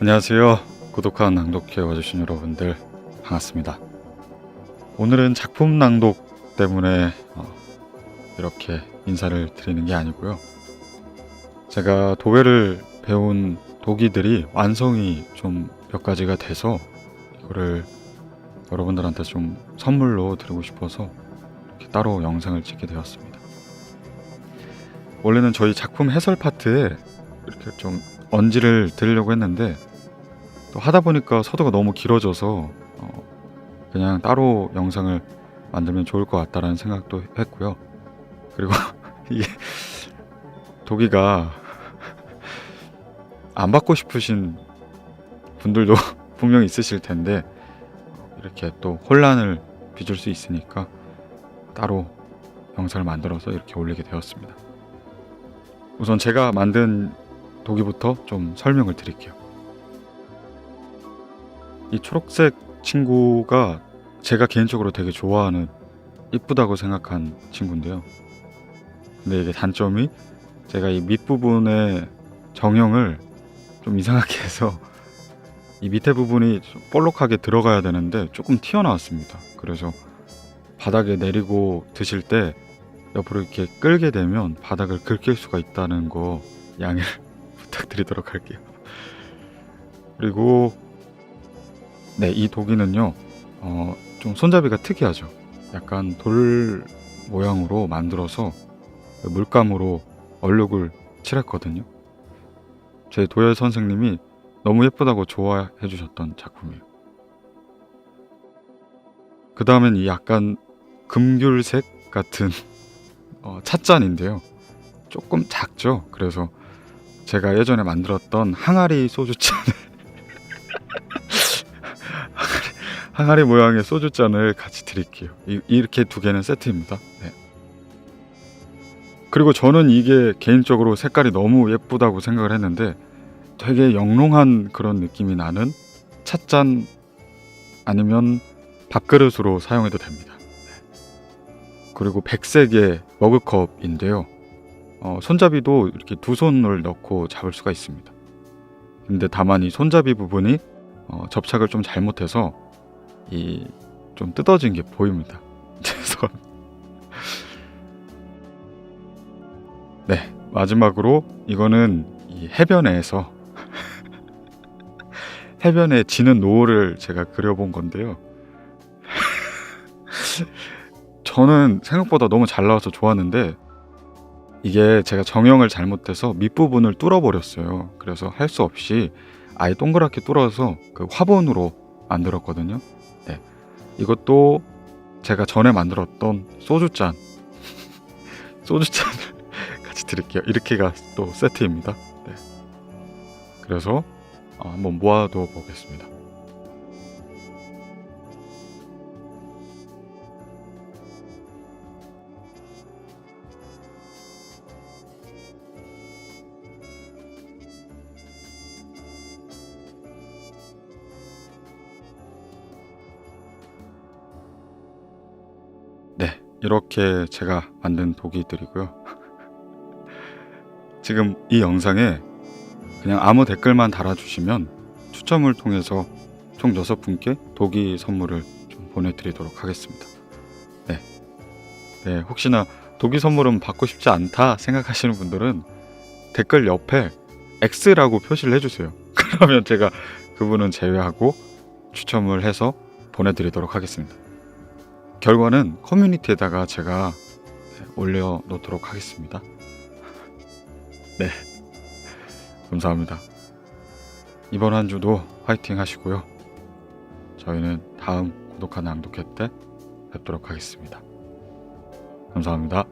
안녕하세요. 구독한 낭독회 와주신 여러분들 반갑습니다. 오늘은 작품 낭독 때문에 어, 이렇게 인사를 드리는 게 아니고요. 제가 도배를 배운 도기들이 완성이 좀 몇 가지가 돼서 이거를 여러분들한테 좀 선물로 드리고 싶어서 이렇게 따로 영상을 찍게 되었습니다. 원래는 저희 작품 해설 파트에 이렇게 좀 언지를 드리려고 했는데 또 하다 보니까 서두가 너무 길어져서 어, 그냥 따로 영상을 만들면 좋을 것 같다라는 생각도 했고요. 그리고 이게 도기가 안 받고 싶으신 분들도 분명히 있으실 텐데 이렇게 또 혼란을 빚을 수 있으니까 따로 영상을 만들어서 이렇게 올리게 되었습니다. 우선 제가 만든 도기부터 좀 설명을 드릴게요. 이 초록색 친구가 제가 개인적으로 되게 좋아하는 이쁘다고 생각한 친구인데요. 근데 이게 단점이 제가 이 밑부분의 정형을 좀 이상하게 해서 이 밑에 부분이 좀 볼록하게 들어가야 되는데 조금 튀어나왔습니다. 그래서 바닥에 내리고 드실 때 옆으로 이렇게 끌게 되면 바닥을 긁힐 수가 있다는 거 양해를 부탁드리도록 할게요. 그리고 네, 이 도기는요. 어, 좀 손잡이가 특이하죠. 약간 돌 모양으로 만들어서 그 물감으로 얼룩을 칠했거든요. 제 도열 선생님이 너무 예쁘다고 좋아해 주셨던 작품이에요. 그 다음엔 이 약간 금귤색 같은 어, 찻잔인데요. 조금 작죠. 그래서 제가 예전에 만들었던 항아리 소주잔을 항아리, 항아리 모양의 소주잔을 같이 드릴게요. 이, 이렇게 두 개는 세트입니다. 네. 그리고 저는 이게 개인적으로 색깔이 너무 예쁘다고 생각을 했는데 되게 영롱한 그런 느낌이 나는 찻잔 아니면 밥그릇으로 사용해도 됩니다. 네. 그리고 백색의 머그컵인데요. 어, 손잡이도 이렇게 두 손을 넣고 잡을 수가 있습니다. 근데 다만 이 손잡이 부분이 어, 접착을 좀 잘못해서 이 좀 뜯어진 게 보입니다. 네 마지막으로 이거는 이 해변에서 해변에 지는 노을을 제가 그려본 건데요. 저는 생각보다 너무 잘 나와서 좋았는데 이게 제가 정형을 잘못해서 밑부분을 뚫어버렸어요. 그래서 할 수 없이 아예 동그랗게 뚫어서 그 화분으로 만들었거든요. 네. 이것도 제가 전에 만들었던 소주잔. 소주잔을 같이 드릴게요. 이렇게가 또 세트입니다. 네. 그래서 어, 한번 모아둬 보겠습니다. 이렇게 제가 만든 도기들이고요. 지금 이 영상에 그냥 아무 댓글만 달아주시면 추첨을 통해서 총 6분께 도기 선물을 좀 보내드리도록 하겠습니다. 네. 네, 혹시나 도기 선물은 받고 싶지 않다 생각하시는 분들은 댓글 옆에 X라고 표시를 해주세요. 그러면 제가 그분은 제외하고 추첨을 해서 보내드리도록 하겠습니다. 결과는 커뮤니티에다가 제가 네, 올려놓도록 하겠습니다. 네. 감사합니다. 이번 한 주도 화이팅 하시고요. 저희는 다음 고독한 낭독회 때 뵙도록 하겠습니다. 감사합니다.